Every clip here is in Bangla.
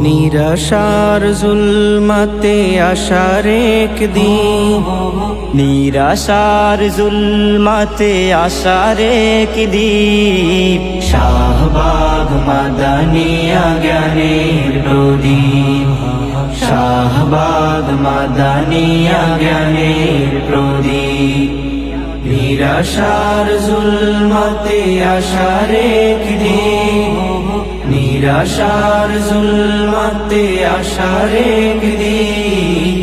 নিরাশার জুলমাতে আশার একদিন। নিরাশার জুলমাতে আশার দ্বীপ শাহবাগ মাদানিয়া জ্ঞানের প্রদীপ। শাহবাগ মাদানিয়া জ্ঞানের প্রদীপ। নিরাশার জুলমাতে আশার একদিন নিরাশার জুলমাতে আশার একদিন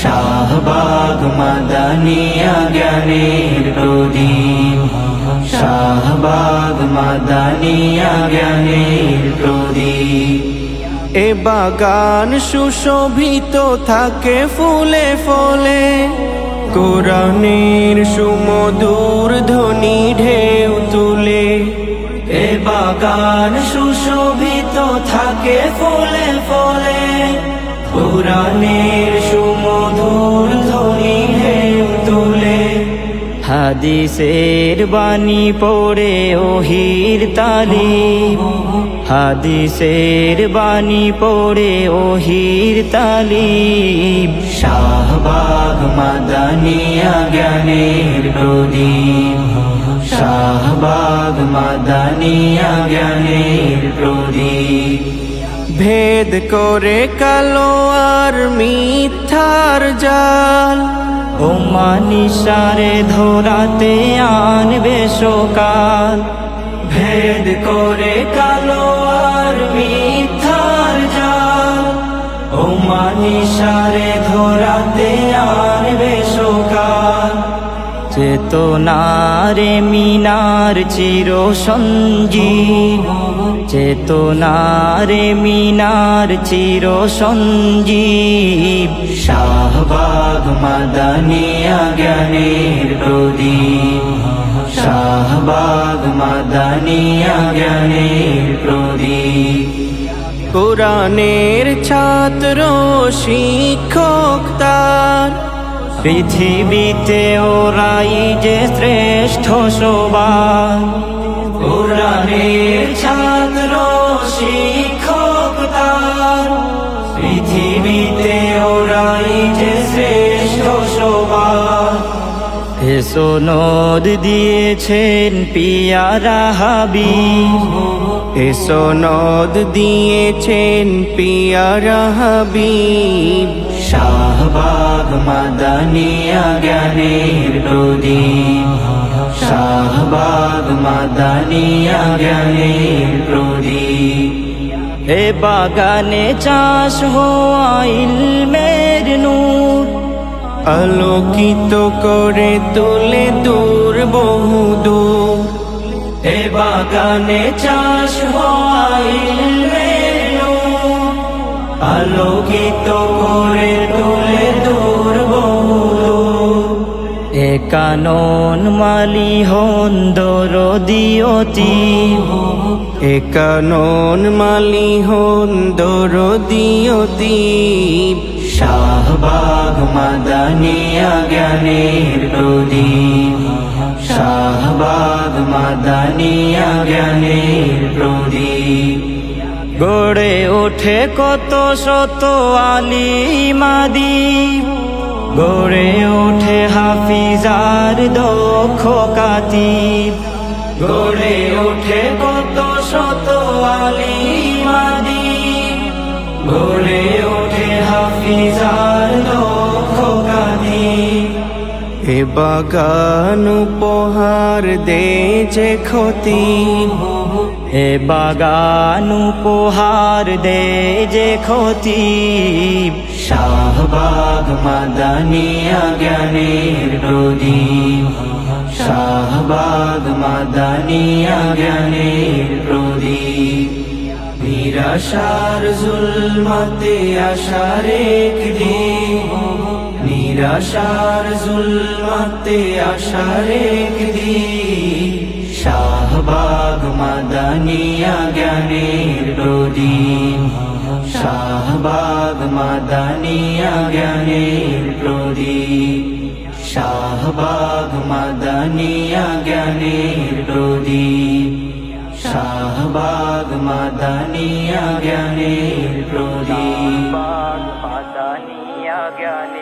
শাহবাগ মাদানিয়া জ্ঞানের প্রদীপ। শাহবাগ মাদানিয়া জ্ঞানের প্রদীপ। এ বাগান সুশোভিত থাকে ফুলে ফলে। কোরআনের সুমধুর ধ্বনি ঢেউ তুলে। এ বাগান সুশোভিত থাকে ফুলে ফলে। কোরআনের সুমধুর হাদিসের বাণী পড়ে ওহির তালিম। হাদিসের বাণী পড়ে ওহির তালিম। শাহবাগ মাদানিয়া জ্ঞানের প্রদীপ। শাহবাগ মাদানিয়া জ্ঞানের প্রদীপ। ভেদ করে কালো আর মিথ্যার জাল। ও মানিসারে ধরাতে আনবে সকাল ভেদ করে কালো আর মিথ্যার জাল। ও মানিসারে ধরাতে আনবে সকাল চেতনারে মিনার চির সঞ্জীব চেতনারে মিনার চির সঞ্জীব শাহবাগ মাদানিয়া জ্ঞানের প্রদীপ। শাহবাগ মাদানিয়া জ্ঞানের প্রদীপ। কোরআনের ছাত্র শিক্ষক তার। পৃথিবীতে ওরাই যে শ্রেষ্ঠ সবার কোরআনের ছাত্র শিক্ষক তার। পৃথিবীতে ওরাই যে শ্রেষ্ঠ সবার। এসো নদ দিয়েছেন পিয়ারা হাবিব এসো নদ দিয়েছেন পিয়ারা হাবিব শাহবাগ মাদানিয়া জ্ঞানের প্রদীপ। শাহবাগ মাদানিয়া জ্ঞানের প্রদীপ এ বাগানে চাষ হওয়া ইলমের নূর। আলোকিত করে তোলে দূর বহু দূর। এ বাগানে চাষ হয় আলোকিত করে তোলে কানন মালি হন দরদিয়তি। এ কানন মালি হন দরদিয়তি। শাহবাগ মাদানিয়া জ্ঞানের প্রদীপ শাহবাগ মাদানিয়া জ্ঞানের প্রদীপ গড়ে ওঠে কত শত আলিমাদি গড়ে ওঠে হাফিজার দক্ষ কাতিব। গড়ে ওঠে কত শত আলিমাদি গড়ে ওঠে হাফিজার এ বাগান উপহার দে যে ক্ষতি। এ বাগান উপহার দে যে ক্ষতি। শাহবাগ মাদানিয়া জ্ঞানের প্রদীপ শাহবাগ মাদানিয়া জ্ঞানের প্রদীপ নিরাশার জুলমাতে আশার একদিন নিরাশার জুলমাতে আশার একদিন শাহবাগ মাদানিয়া জ্ঞানের প্রদীপ। শাহবাগ মাদানিয়া জ্ঞানের প্রদীপ। শাহবাগ মাদানিয়া জ্ঞানের প্রদীপ। শাহবাগ মাদানিয়া জ্ঞানের প্রদীপ। মাদানিয়া জ্ঞানের